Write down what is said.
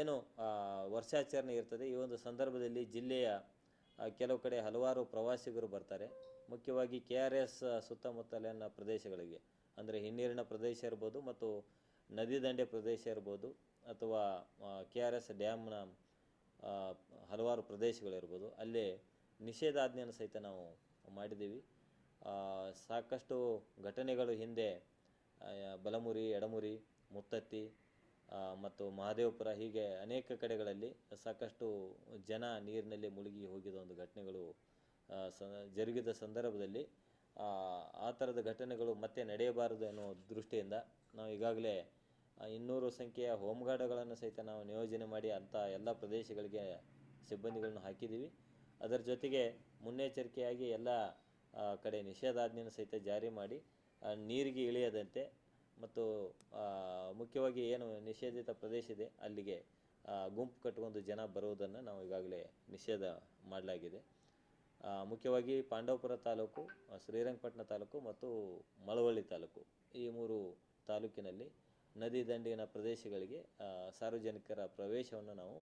ಏನು ವರ್ಷಾಚರಣೆ ಇರ್ತದೆ. ಈ ಒಂದು ಸಂದರ್ಭದಲ್ಲಿ ಜಿಲ್ಲೆಯ ಕೆಲವು ಕಡೆ ಹಲವಾರು ಪ್ರವಾಸಿಗರು ಬರ್ತಾರೆ. ಮುಖ್ಯವಾಗಿ ಕೆ ಆರ್ ಎಸ್ ಸುತ್ತಮುತ್ತಲಿನ ಪ್ರದೇಶಗಳಿಗೆ. ಅಂದರೆ ಹಿನ್ನೀರಿನ ಪ್ರದೇಶ ಇರ್ಬೋದು ಮತ್ತು ನದಿ ದಂಡೆ ಪ್ರದೇಶ ಇರ್ಬೋದು ಅಥವಾ ಕೆ ಆರ್ ಎಸ್ ಡ್ಯಾಮ್ನ ಹಲವಾರು ಪ್ರದೇಶಗಳಿರ್ಬೋದು. ಅಲ್ಲಿ ನಿಷೇಧಾಜ್ಞೆಯನ್ನು ಸಹಿತ ನಾವು ಮಾಡಿದ್ದೀವಿ. ಸಾಕಷ್ಟು ಘಟನೆಗಳು ಹಿಂದೆ ಬಲಮುರಿ, ಎಡಮುರಿ, ಮುತ್ತತ್ತಿ ಮತ್ತು ಮಹದೇವಪುರ ಹೀಗೆ ಅನೇಕ ಕಡೆಗಳಲ್ಲಿ ಸಾಕಷ್ಟು ಜನ ನೀರಿನಲ್ಲಿ ಮುಳುಗಿ ಹೋಗಿದ ಒಂದು ಘಟನೆಗಳು ಸ ಜರುಗಿದ ಸಂದರ್ಭದಲ್ಲಿ ಆ, ಥರದ ಘಟನೆಗಳು ಮತ್ತೆ ನಡೆಯಬಾರದು ಅನ್ನೋ ದೃಷ್ಟಿಯಿಂದ ನಾವು ಈಗಾಗಲೇ ಇನ್ನೂರು ಸಂಖ್ಯೆಯ ಹೋಮ್ಗಾರ್ಡ್ಗಳನ್ನು ಸಹಿತ ನಾವು ನಿಯೋಜನೆ ಮಾಡಿ ಅಂಥ ಎಲ್ಲ ಪ್ರದೇಶಗಳಿಗೆ ಸಿಬ್ಬಂದಿಗಳನ್ನು ಹಾಕಿದ್ದೀವಿ. ಅದರ ಜೊತೆಗೆ ಮುನ್ನೆಚ್ಚರಿಕೆಯಾಗಿ ಎಲ್ಲ ಕಡೆ ನಿಷೇಧಾಜ್ಞೆಯನ್ನು ಸಹಿತ ಜಾರಿ ಮಾಡಿ ನೀರಿಗೆ ಇಳಿಯದಂತೆ ಮತ್ತು ಮುಖ್ಯವಾಗಿ ಏನು ನಿಷೇಧಿತ ಪ್ರದೇಶ ಇದೆ, ಅಲ್ಲಿಗೆ ಗುಂಪು ಕಟ್ಟಿಕೊಂಡು ಜನ ಬರುವುದನ್ನು ನಾವು ಈಗಾಗಲೇ ನಿಷೇಧ ಮಾಡಲಾಗಿದೆ. ಮುಖ್ಯವಾಗಿ ಪಾಂಡವಪುರ ತಾಲೂಕು ಶ್ರೀರಂಗಪಟ್ಟಣ ತಾಲೂಕು ಮತ್ತು ಮಳವಳ್ಳಿ ತಾಲೂಕು. ಈ ಮೂರು ತಾಲೂಕಿನಲ್ಲಿ ನದಿ ದಂಡಿನ ಪ್ರದೇಶಗಳಿಗೆ ಸಾರ್ವಜನಿಕರ ಪ್ರವೇಶವನ್ನು ನಾವು